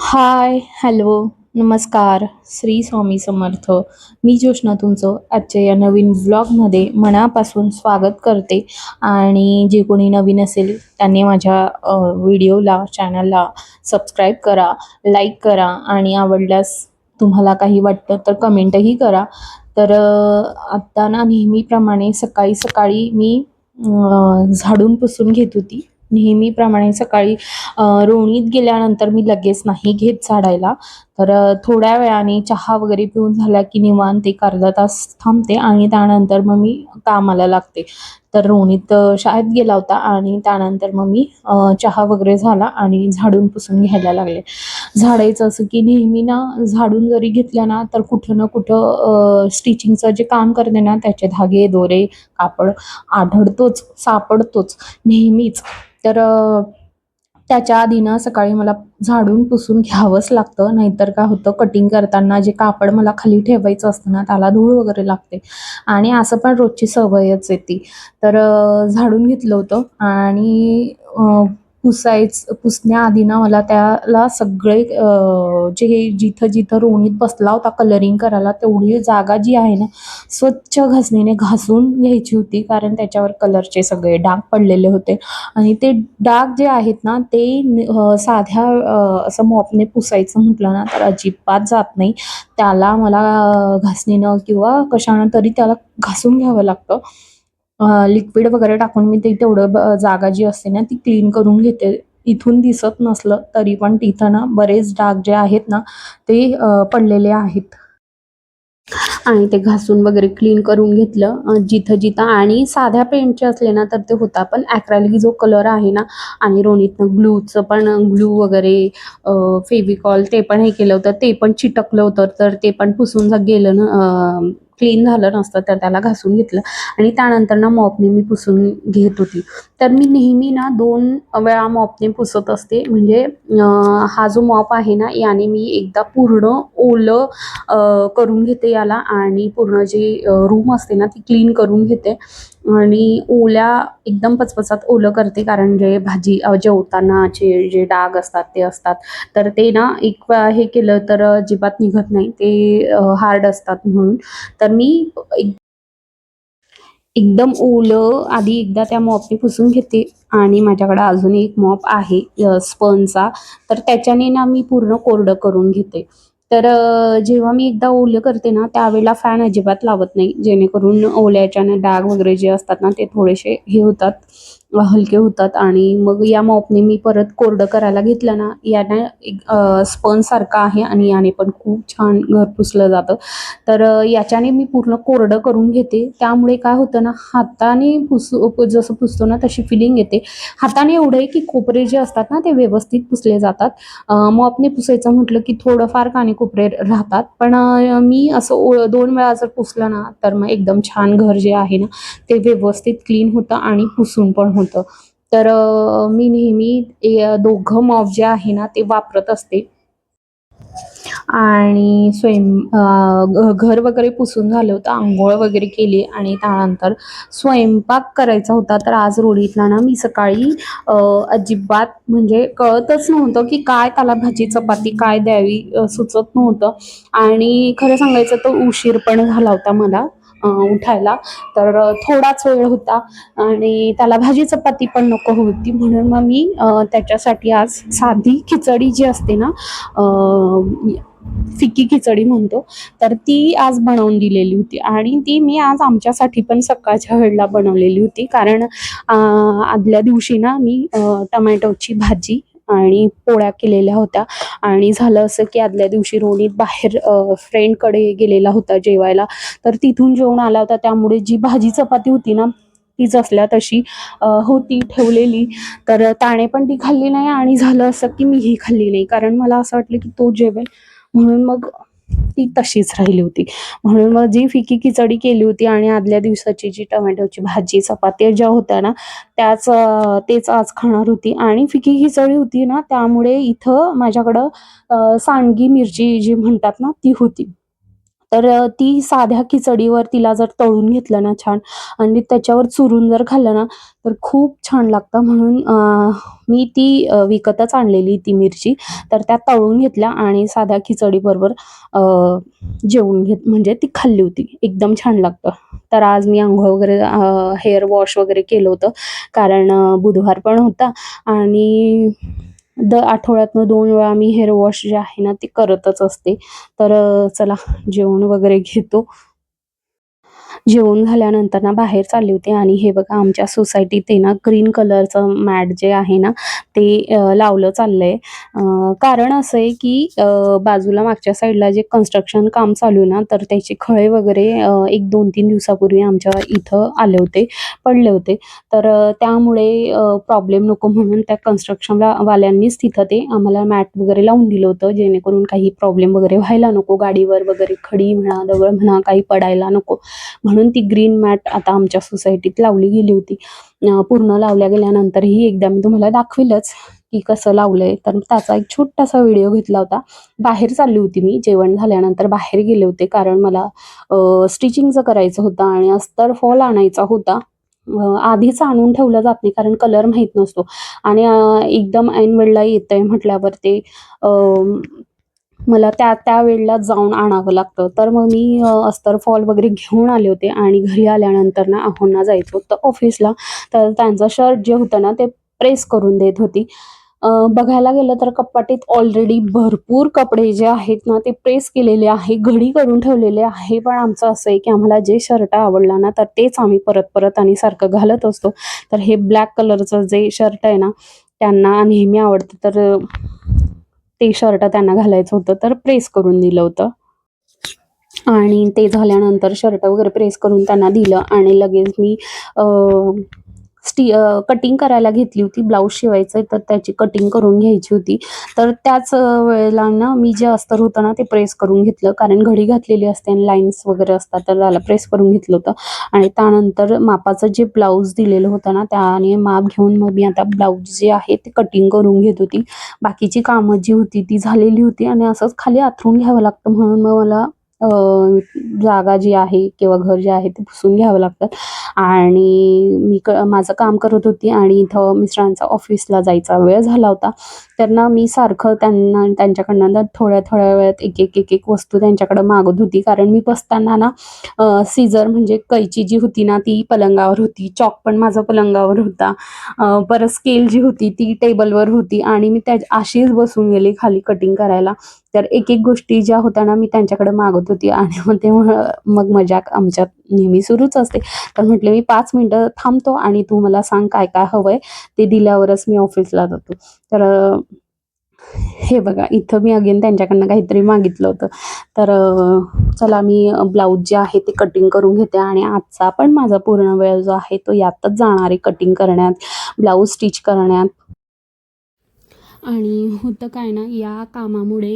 Hi hello नमस्कार श्री स्वामी समर्थ. मी जोशना तुमचं आजच्या या नवीन व्लॉगमध्ये मनापासून स्वागत करते. आणि जे कोणी नवीन असेल त्यांनी माझ्या व्हिडिओला चॅनलला सबस्क्राईब करा लाईक करा आणि आवडल्यास तुम्हाला काही वाटतं तर कमेंटही करा. तर आत्ता ना नेहमीप्रमाणे सकाळी सकाळी मी झाडून पुसून घेत होती. नेहमीप्रमाणे सकाळी रोणीत गेल्यानंतर मी लगेच नाही घेत झाडायला. तर थोड्या वेळाने चहा वगैरे पिऊन झाला की निवांत एक अर्धा तास थांबते आणि त्यानंतर मग मी कामाला लागते. तर रोहित शाळेत गेला होता आणि त्यानंतर मग मी चहा वगैरे झाला आणि झाडून पुसून घ्यायला लागले. झाडायचं असं की नेहमी ना झाडून जरी घेतलं ना तर कुठं ना कुठं स्टिचिंगचं जे काम करते ना त्याचे धागे दोरे कापड आढळतोच सापडतोच नेहमीच. तर त्याच्या आधी ना सकाळी मला झाडून पुसून घ्यावंच लागतं. नाहीतर काय होतं कटिंग करताना जे कापड मला खाली ठेवायचं असतं ना त्याला धूळ वगैरे लागते. आणि असं पण रोजची सवयच येते तर झाडून घेतलं होतं आणि पुसायच पुसण्याआधी ना मला त्याला सगळे जे जे जिथं जिथं रोणीत बसला होता कलरिंग करायला तेवढी जागा जी आहे ना स्वच्छ घासणीने घासून घ्यायची होती. कारण त्याच्यावर कलरचे सगळे डाग पडलेले होते. आणि ते डाग जे आहेत ना ते साध्या असं मॉपने पुसायचं म्हटलं ना तर अजिबात जात नाही. त्याला मला घासणीनं किंवा कशानं तरी त्याला घासून घ्यावं लागतं. लिक्विड वगैरे टाकून मी ते तेवढं जागा जी असते ना ती क्लीन करून घेते. इथून दिसत नसलं तरी पण तिथं ना बरेच डाग जे आहेत ना ते पडलेले आहेत. आणि ते घासून वगैरे क्लीन करून घेतलं जिथं जिथं. आणि साध्या पेंटचे असले ना तर ते होता पण ॲक्रॅलिक जो कलर आहे ना आणि रोनीतनं ग्लूचं पण ग्लू वगैरे फेविकॉल ते पण हे केलं होतं ते पण चिटकलं होतं तर ते पण पुसून गेलं ना क्लीन झालं नसतं तर त्याला घासून घेतलं. आणि त्यानंतर ना मॉपने मी पुसून घेत होती. तर मी नेहमी ना दोन वेळा मॉपने पुसत असते. म्हणजे हा जो मॉप आहे ना याने मी एकदा पूर्ण ओलं करून घेते याला. आणि पूर्ण जी रूम असते ना ती क्लीन करून घेते. आणि ओल्या एकदम पचपचात ओलं करते कारण जे भाजी जेवतानाचे जे डाग असतात ते असतात. तर ते ना एक हे केलं तर अजिबात निघत नाही. ते हार्ड असतात म्हणून. तर मी एक एकदम ओलं आधी एकदा त्या मॉपने पुसून घेते आणि माझ्याकडे अजून एक मॉप आहे स्पनचा. तर त्याच्याने ना मी पूर्ण कोरडं करून घेते. तर जेव्हा मी एकदा ओलं करते ना त्यावेळेला फॅन अजिबात लावत नाही. जेणेकरून ओल्याच्यानं डाग वगैरे जे असतात ना ते थोडेसे हे होतात. हलके होतात आणि मग या मॉपने मी परत कोरडं करायला घेतलं ना यानं एक स्पंजसारखं आहे आणि याने पण खूप छान घर पुसलं जातं. तर याच्याने मी पूर्ण कोरडं करून घेते. त्यामुळे काय होतं ना हाताने पुसू पु- जसं पुसतो ना तशी फिलिंग येते. हाताने एवढं आहे की कोपरे जे असतात ना ते व्यवस्थित पुसले जातात. मॉपने पुसायचं म्हटलं की थोडंफार काने कोपरे राहतात. पण मी असं ओ दोन वेळा जर पुसलं ना तर मग एकदम छान घर जे आहे ना ते व्यवस्थित क्लीन होतं आणि पुसून पण होतं. तर मी नेहमी दोघं मॉप जे आहे ना ते वापरत असते. आणि स्वयं घर वगैरे पुसून झालं होतं आंघोळ वगैरे केली आणि त्यानंतर स्वयंपाक करायचा होता. तर आज रोडीतला ना मी सकाळी अजिबात म्हणजे कळतच नव्हतं की काय त्याला भाजी चपाती काय द्यावी सुचत नव्हतं. आणि खरं सांगायचं तर उशीर पण झाला होता मला. उठायला. तर थोडाच वेळ होता आणि त्याला भाजी चपाती पण नको होती. म्हणून मग मी त्याच्यासाठी आज साधी खिचडी जी असते ना फिक्की खिचडी म्हणतो तर ती आज बनवून दिलेली होती. आणि ती मी आज आमच्यासाठी पण सकाळच्या वेळेला बनवलेली होती. कारण आदल्या दिवशी ना मी टमॅटोची भाजी आणि पोळ्या केलेल्या होत्या. आणि झालं असं की आदल्या दिवशी रोहित बाहेर फ्रेंडकडे गेलेला होता जेवायला. तर तिथून जेवण आला होता. त्यामुळे जी भाजी चपाती होती ना तीच असल्या तशी होती ठेवलेली. तर त्याने पण ती खाल्ली नाही आणि झालं असं की मी ही खाल्ली नाही. कारण मला असं वाटलं की तो जेवेल. म्हणून मग ती तशीच राहिली होती. म्हणून मग जी फिकी खिचडी केली होती आणि आदल्या दिवसाची जी टोमॅटोची भाजी चपात्या ज्या होत्या ना त्याच तेच आज खाणार होती. आणि फिकी खिचडी होती ना त्यामुळे इथं माझ्याकडं अं, सांडगी मिरची जी म्हणतात ना ती होती. तर ती साध्या खिचडीवर तिला जर तळून घेतलं ना छान आणि त्याच्यावर चुरून जर खाल्लं ना तर खूप छान लागतं. म्हणून मी ती विकतच आणलेली ती मिरची. तर त्या तळून घेतल्या आणि साध्या खिचडीबरोबर जेवून घेत म्हणजे ती खाल्ली होती. एकदम छान लागतं. तर आज मी आंघोळ वगैरे हेअर वॉश वगैरे केलं होतं. कारण बुधवार पण होता आणि द आठवड्यातनं दोन वेळा मी हेअर वॉश जे आहे ना ते करतच असते. तर चला जेवण वगैरे घेतो. जेवण झाल्यानंतर ना बाहेर चालले होते आणि हे बघा आमच्या सोसायटीत आहे ना ग्रीन कलरचं मॅट जे आहे ना ते लावलं चाललंय. कारण असं आहे की बाजूला मागच्या साईडला जे कन्स्ट्रक्शन काम चालू आहे ना तर त्याचे खळे वगैरे एक दोन तीन दिवसापूर्वी आमच्या इथं आले होते पडले होते. तर त्यामुळे प्रॉब्लेम नको म्हणून त्या कन्स्ट्रक्शनला वाल्यांनीच तिथं ते आम्हाला मॅट वगैरे लावून दिलं होतं जेणेकरून काही प्रॉब्लेम वगैरे व्हायला नको गाडीवर वगैरे खडी म्हणा दगड म्हणा काही पडायला नको. म्हणून म्हणून ती ग्रीन मॅट आता आमच्या सोसायटीत लावली गेली होती. पूर्ण लावल्या गेल्यानंतरही एकदा मी तुम्हाला दाखविलंच की कसं लावलंय. तर त्याचा एक छोटासा व्हिडिओ घेतला होता. बाहेर चालली होती मी. जेवण झाल्यानंतर बाहेर गेले होते कारण मला स्टिचिंगचं करायचं होतं आणि अस्तर फॉल आणायचा होता. आधीच आणून ठेवलं जात नाही कारण कलर माहीत नसतो. आणि एकदम ऐन वेळेला येतंय म्हटल्यावर ते मला त्या त्या वेळेला जाऊन आणावं लागतं. तर मग मी अस्तर फॉल वगैरे घेऊन आले होते आणि घरी आल्यानंतर ना आहोंना जायचं. होतं ऑफिसला तर त्यांचं शर्ट जे होतं ना ते प्रेस करून देत होती. बघायला गेलं तर कपाटीत ऑलरेडी भरपूर कपडे जे आहेत ना ते प्रेस केलेले आहे घडी करून ठेवलेले आहे. पण आमचं असं आहे की आम्हाला जे शर्ट आवडला ना तर तेच आम्ही परत परत आणि सारखं घालत असतो. तर हे ब्लॅक कलरचं जे शर्ट आहे ना त्यांना नेहमी आवडतं. तर ते शर्ट त्यांना घालायचं होतं तर प्रेस करून दिलं होतं. आणि ते झाल्यानंतर शर्ट वगैरे प्रेस करून त्यांना दिलं आणि लगेच मी अ, स्टी कटिंग करायला घेतली होती ब्लाऊज शिवायचं आहे तर त्याची कटिंग करून घ्यायची होती. तर त्याच वेळेला ना मी जे अस्तर होतं ना ते प्रेस करून घेतलं. कारण घडी घातलेली असते आणि लाईन्स वगैरे असतात तर त्याला प्रेस करून घेतलं होतं. आणि त्यानंतर मापाचं जे ब्लाऊज दिलेलं होतं ना त्याने माप घेऊन मग मी आता ब्लाऊज जे आहे ते कटिंग करून घेत होती. बाकीची कामं जी होती ती झालेली होती. आणि असंच खाली आथरून घ्यावं लागतं म्हणून मग मला जागा जी आहे किंवा घर जे आहे ते पुसून घ्यावं लागतं आणि मी क माझं काम करत होती आणि इथं मिस्टरांचा ऑफिसला जायचा वेळ झाला होता. त्यांना मी सारखं त्यांना त्यांच्याकडनं ना थोड्या थोड्या वेळात एक एक एक एक वस्तू त्यांच्याकडं मागत होती. कारण मी बसताना ना सीझर म्हणजे कैची जी होती ना ती पलंगावर होती. चॉक पण माझा पलंगावर होता. परत स्केल जी होती ती टेबलवर होती. आणि मी त्या अशीच बसून गेली खाली कटिंग करायला. तर एक एक गोष्टी ज्या होत्या ना मी त्यांच्याकडे मागत होती आणि मग ते मग मजाक आमच्यात नेहमी सुरूच असते. तर म्हटले मी पाच मिनटं थांबतो आणि तू मला सांग काय काय हवंय ते दिल्यावरच मी ऑफिसला जातो. तर हे बघा इथं मी अगेन त्यांच्याकडनं काहीतरी मागितलं होतं. तर चला मी ब्लाऊज जे आहे ते कटिंग करून घेते आणि आजचा पण माझा पूर्ण वेळ जो आहे तो यातच जाणार आहे कटिंग करण्यात ब्लाऊज स्टिच करण्यात. आणि होतं काय ना या कामामुळे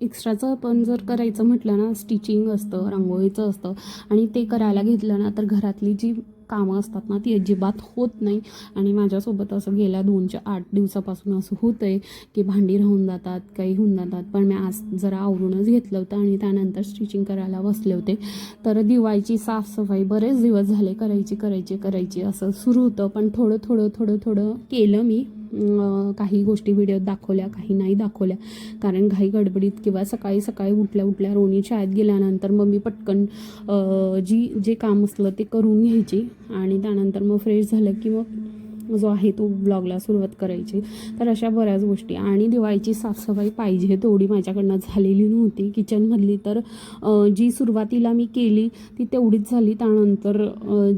एक्स्ट्राचं पण जर करायचं म्हटलं ना स्टिचिंग असतं रांगोळीचं असतं आणि ते करायला घेतलं ना तर घरातली जी कामं असतात ना ती अजिबात होत नाही. आणि माझ्यासोबत असं गेल्या दोनच्या आठ दिवसापासून असं होतं आहे की भांडी राहून जातात काही होऊन जातात. पण मी आज जरा आवरूनच घेतलं होतं आणि त्यानंतर स्टिचिंग करायला बसले होते. तर दिवाळीची साफसफाई बरेच दिवस झाले करायची करायची करायची असं सुरू होतं. पण थोडं थोडं थोडं थोडं केलं मी. काही गोष्टी व्हिडिओत दाखवल्या काही नाही दाखवल्या. कारण घाई गडबडीत किंवा सकाळी सकाळी उठल्या उठल्या रोणीच्या शाळेत गेल्यानंतर मग मी पटकन जी जे काम असलं ते करून घ्यायची. आणि त्यानंतर मग फ्रेश झालं की मग जो आहे तो ब्लॉगला सुरुवात करायची. तर अशा बऱ्याच गोष्टी. आणि दिवाळीची साफसफाई पाहिजे तेवढी माझ्याकडनं झालेली नव्हती. किचनमधली तर जी सुरुवातीला मी केली ती तेवढीच झाली. त्यानंतर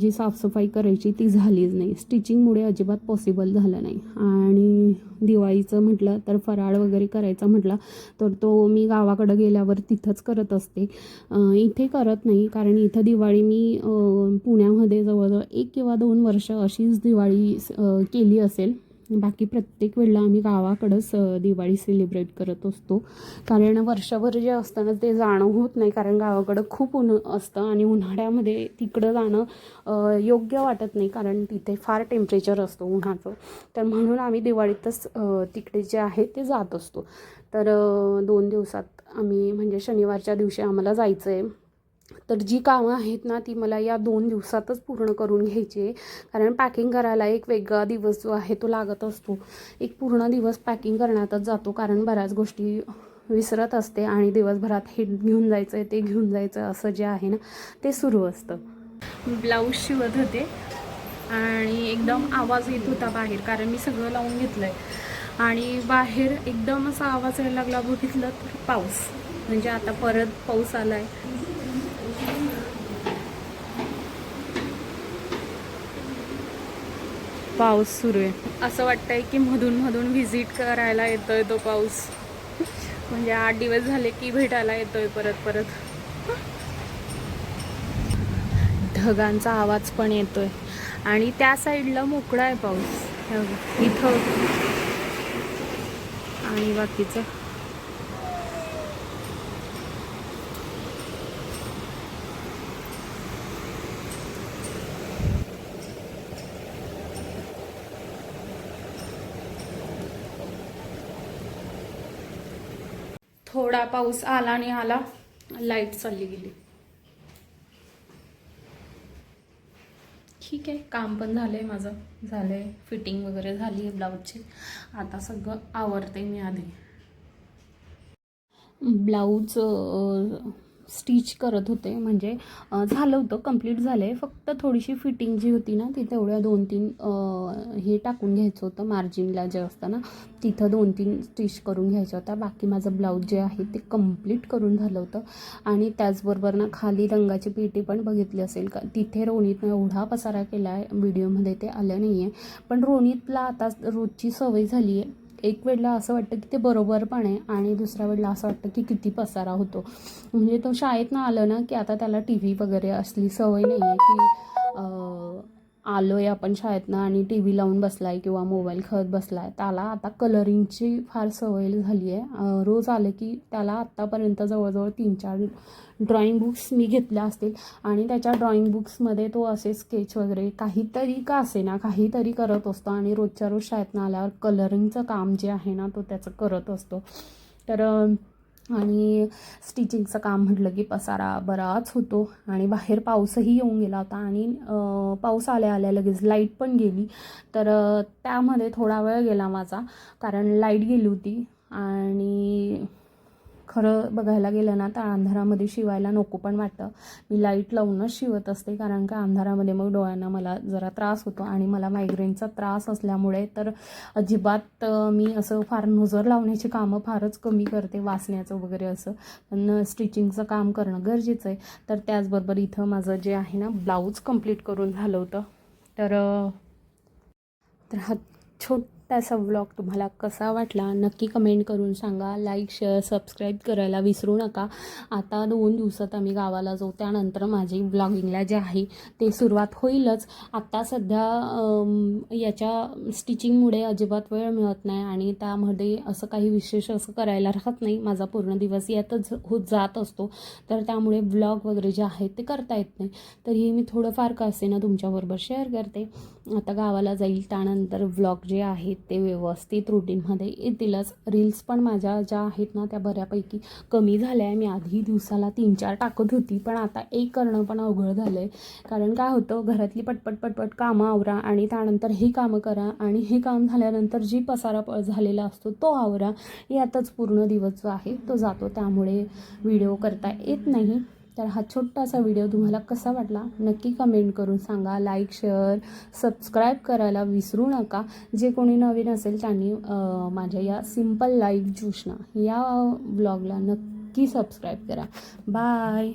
जी साफसफाई करायची ती झालीच नाही. स्टिचिंगमुळे अजिबात पॉसिबल झालं नाही. आणि दिवाळीचं म्हटलं तर फराळ वगैरे करायचा म्हटला तर तो मी गावाकडं गेल्यावर तिथंच करत असते. इथे करत नाही. कारण इथं दिवाळी मी पुण्यामध्ये जवळजवळ एक किंवा दोन वर्ष अशीच दिवाळी केली असेल. बाकी प्रत्येक वेळेला आम्ही गावाकडंच दिवाळी सेलिब्रेट करत असतो. कारण वर्षभर जे असतं ना ते जाणं होत नाही कारण गावाकडं खूप ऊन असतं आणि उन्हाळ्यामध्ये तिकडं जाणं योग्य वाटत नाही कारण तिथे फार टेम्परेचर असतो उन्हाचं. तर म्हणून आम्ही दिवाळीतच तिकडे जे आहे ते जात असतो. तर दोन दिवसात आम्ही म्हणजे शनिवारच्या दिवशी आम्हाला जायचं आहे तर जी कामं आहेत ना ती मला या दोन दिवसातच पूर्ण करून घ्यायची आहे. कारण पॅकिंग करायला एक वेगळा दिवस जो आहे तो लागत असतो. एक पूर्ण दिवस पॅकिंग करण्यातच जातो. कारण बऱ्याच गोष्टी विसरत असते आणि दिवसभरात हे घेऊन जायचं आहे ते घेऊन जायचं असं जे आहे ना ते सुरू असतं. ब्लाऊज शिवत होते आणि एकदम आवाज येत होता बाहेर कारण मी सगळं लावून घेतलं आहे आणि बाहेर एकदम असा आवाज यायला लागला बघितलं तर पाऊस. म्हणजे आता परत पाऊस आला आहे पाऊस सुरू आहे. असं वाटतंय की मधून मधून व्हिजिट करायला येतोय तो पाऊस. म्हणजे आठ दिवस झाले की भेटायला येतोय परत परत. ढगांचा आवाज पण येतोय. आणि त्या साईडला मोकळा आहे पाऊस. इथं. आणि बाकीचं? थोडा पाऊस आला आणि आला लाइट चालली गेली. ठीक आहे काम पण झालं आहे माझं. झालं आहे फिटिंग वगैरे झाली आहे ब्लाऊजची आता सगळं आवरते मी आधी. ब्लाऊज स्टिच करत होते. म्हणजे झालं होतं कंप्लीट झालं आहे फक्त थोडीशी फिटिंग जी होती ना ती तेवढ्या दोन तीन हे टाकून घ्यायचं होतं मार्जिनला जे असतं ना तिथं दोन तीन स्टिच करून घ्यायच्या होत्या. बाकी माझं ब्लाऊज जे आहे ते कंप्लीट करून झालं होतं. आणि त्याचबरोबर ना खाली रंगाची पेटी पण बघितली असेल का? तिथे रोनीतनं एवढा पसारा केला आहे व्हिडिओमध्ये ते आलं नाही आहे पण रोनीतला आता रोजची सवय झाली आहे एक वेळेला असं वाटतं की ते बरोबर पण आहे आणि दुसऱ्या वेळेला असं वाटतं की किती पसारा होतो. म्हणजे तो शाळेतनं आलं ना की आता त्याला टी व्ही वगैरे असली सवय नाही आहे की आलो आहे आपण शाळेतनं आणि टी व्ही लावून बसला आहे किंवा मोबाईल खेळत बसला आहे त्याला आता कलरिंगची फार सवय झाली आहे रोज आलं की त्याला आत्तापर्यंत जवळजवळ तीन चार ड्रॉइंग बुक्स मी घेतल्या असतील आणि त्याच्या ड्रॉइंग बुक्समध्ये तो असे स्केच वगैरे काहीतरी का असे ना काहीतरी करत असतो आणि रोजच्या रोज शाळेतनं आल्यावर कलरिंगचं काम जे आहे ना तो त्याचं करत असतो. तर आणि स्टिचिंगचं काम म्हटलं की पसारा बराच होतो आणि बाहेर पाऊसही येऊन गेला होता आणि पाऊस आल्या आल्या लगेच लाइट पण गेली. तर त्यामध्ये थोडा वेळ गेला माझा कारण लाइट गेली होती आणि खरं बघायला गेलं ना तर अंधारामध्ये शिवायला नको पण वाटतं. मी लाइट लावूनच शिवत असते कारण का अंधारामध्ये मग डोळ्यांना मला जरा त्रास होतो आणि मला मायग्रेनचा त्रास असल्यामुळे तर अजिबात मी असं फार नजर लावण्याची कामं फारच कमी करते वाचण्याचं वगैरे असं. पण स्टिचिंगचं काम करणं गरजेचं आहे तर त्याचबरोबर इथं माझं जे आहे ना ब्लाऊज कंप्लीट करून झालं होतं. तर तर हा छोटासा व्लॉग तुम्हाला कसा वाटला नक्की कमेंट करून सांगा. लाईक शेअर सबस्क्राईब करायला विसरू नका. आता दोन दिवसात आम्ही गावाला जाऊ. त्यानंतर माझी ब्लॉगिंगला जे आहे ते सुरुवात होईलच. आत्ता सध्या याच्या स्टिचिंगमुळे अजिबात वेळ मिळत नाही आणि त्यामध्ये असं काही विशेष असं करायला राहत नाही. माझा पूर्ण दिवस यातच होत जात असतो. तर त्यामुळे ब्लॉग वगैरे जे आहेत ते करता येत नाही. तरीही मी थोडंफार का असे ना तुमच्याबरोबर शेअर करते. आता गावाला जाईल. त्यानंतर व्लॉग जे आहेत ते व्यवस्थित रुटीनमध्ये येतीलच. रील्स पण माझ्या ज्या आहेत ना त्या बऱ्यापैकी कमी झाल्या आहे मी आधी दिवसाला तीन चार टाकत होती पण आता एक करणं पण अवघड झालं आहे कारण काय होतं घरातली पटपट पटपट कामं आवरा आणि त्यानंतर हे कामं करा आणि हे काम झाल्यानंतर जी पसारा प झालेला असतो तो आवरा. यातच पूर्ण दिवस जो आहे तो जातो. त्यामुळे व्हिडिओ करता येत नाही. तर हा छोटासा व्हिडिओ तुम्हाला कसा वाटला नक्की कमेंट करून सांगा. लाईक शेअर सबस्क्राईब करायला विसरू नका. जे कोणी नवीन असेल त्यांनी माझ्या या सिंपल लाईफ ज्यूशना या ब्लॉगला नक्की सबस्क्राईब करा. बाय